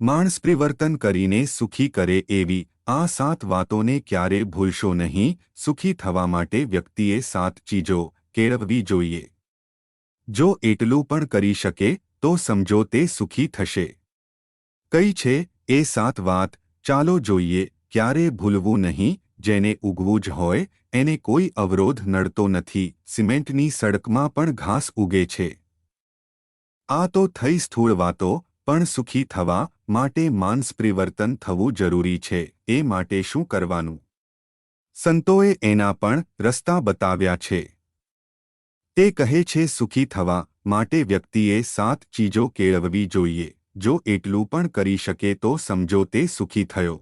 માણસ પરિવર્તન કરીને સુખી કરે એવી આ સાત વાતોને ક્યારે ભૂલશો નહીં, સુખી થવા માટે વ્યક્તિએ સાત ચીજો કેળવવી જોઈએ. જો એટલું પણ કરી શકે, તો સમજો તે સુખી થશે. કઈ છે, એ સાત વાત, ચાલો જોઈએ, ક્યારે ભૂલવું નહીં, જેને ઉગવું જ હોય, એને કોઈ અવરોધ નડતો નથી, સિમેન્ટની સડકમાં પણ ઘાસ ઉગે છે. આ તો થઈ સ્થૂળ વાતો, પણ સુખી થવા માટે માનસ પરિવર્તન થવું જરૂરી છે, એ માટે શું કરવાનું? સંતોએ એના પણ રસ્તા બતાવ્યા છે. તે કહે છે, સુખી થવા માટે વ્યક્તિએ સાત ચીજો કેળવવી જોઈએ, જો એટલું પણ કરી શકે તો સમજો તે સુખી થયો.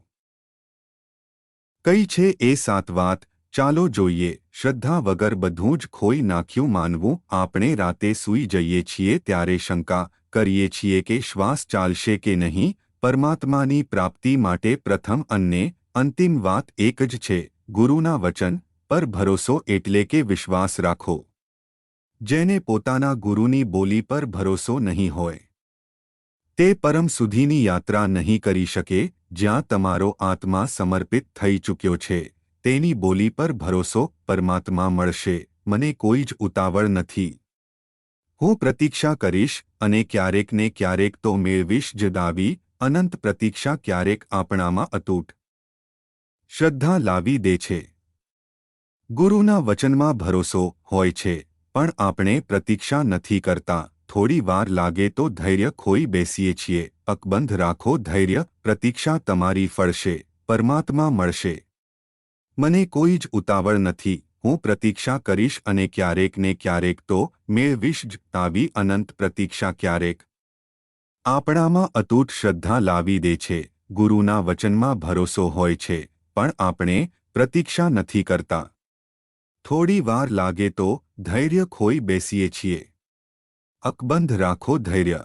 કઈ છે, એ સાત વાત ચાલો જોઈએ, શ્રદ્ધા વગર બધું જ ખોઈ નાખ્યું માનવું, આપણે રાતે સૂઈ જઈએ છીએ ત્યારે શંકા કરીએ છીએ કે શ્વાસ ચાલશે કે નહીં, પરમાત્માની પ્રાપ્તિ માટે પ્રથમ અને અંતિમ વાત એક જ છે, ગુરુના વચન પર ભરોસો એટલે કે વિશ્વાસ રાખો. જેને પોતાના ગુરુની બોલી પર ભરોસો નહીં હોય. તે પરમ સુધીની યાત્રા નહીં કરી શકે, જ્યાં તમારો આત્મા સમર્પિત થઈ ચૂક્યો છે. તેની બોલી પર ભરોસો પરમાત્મા મળશે, મને કોઈ જ ઉતાવળ નથી. હું પ્રતીક્ષા કરીશ અને ક્યારેક ને ક્યારેક તો મેળવીશ જ દાવી, અનંત પ્રતીક્ષા ક્યારેક આપણામાં અતૂટ. શ્રદ્ધા લાવી દે છે. ગુરુના વચનમાં ભરોસો હોય છે, પણ આપણે પ્રતીક્ષા નથી કરતા, થોડી વાર લાગે તો ધૈર્ય ખોઈ બેસીએ છીએ, અકબંધ રાખો ધૈર્ય, પ્રતીક્ષા તમારી ફળશે, પરમાત્મા મળશે. મને કોઈ જ ઉતાવળ નથી. હું પ્રતીક્ષા કરીશ અને ક્યારેક ને ક્યારેક તો મેળવીશ જ આવી અનંત પ્રતીક્ષા ક્યારેક. આપણામાં અતૂટ શ્રદ્ધા લાવી દે છે. ગુરુના વચનમાં ભરોસો હોય છે. પણ આપણે પ્રતીક્ષા નથી કરતા. થોડી વાર લાગે તો ધૈર્ય ખોઈ બેસીએ છીએ. અકબંધ રાખો ધૈર્ય.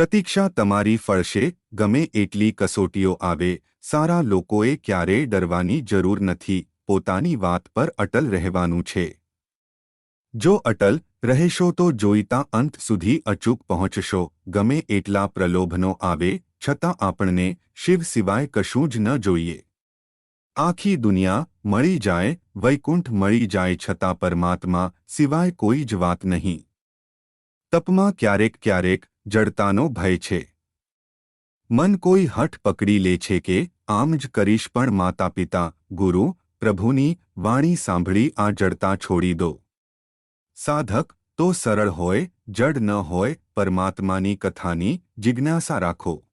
પ્રતીક્ષા તમારી ફળશે, ગમે એટલી કસોટીઓ આવે, સારા લોકોએ ક્યારેય ડરવાની જરૂર નથી, પોતાની વાત પર અટલ રહેવાનું છે. જો અટલ રહેશો તો જોઈતા અંત સુધી અચૂક પહોંચશો, ગમે એટલા પ્રલોભનો આવે, છતાં આપણને શિવ સિવાય કશું જ ન જોઈએ. આખી દુનિયા મળી જાય, વૈકુંઠ મળી જાય છતાં પરમાત્મા સિવાય કોઈ જ વાત નહીં. તપમાં ક્યારેક ક્યારેક જડતાનો ભય છે. મન કોઈ હઠ પકડી લે છે કે, આમ જ કરીશ પણ માતા પિતા ગુરુ, પ્રભુની વાણી સાંભળી આ જડતા છોડી દો. સાધક, તો સરળ હોય, જડ ન હોય, પરમાત્માની કથાની જિજ્ઞાસા રાખો.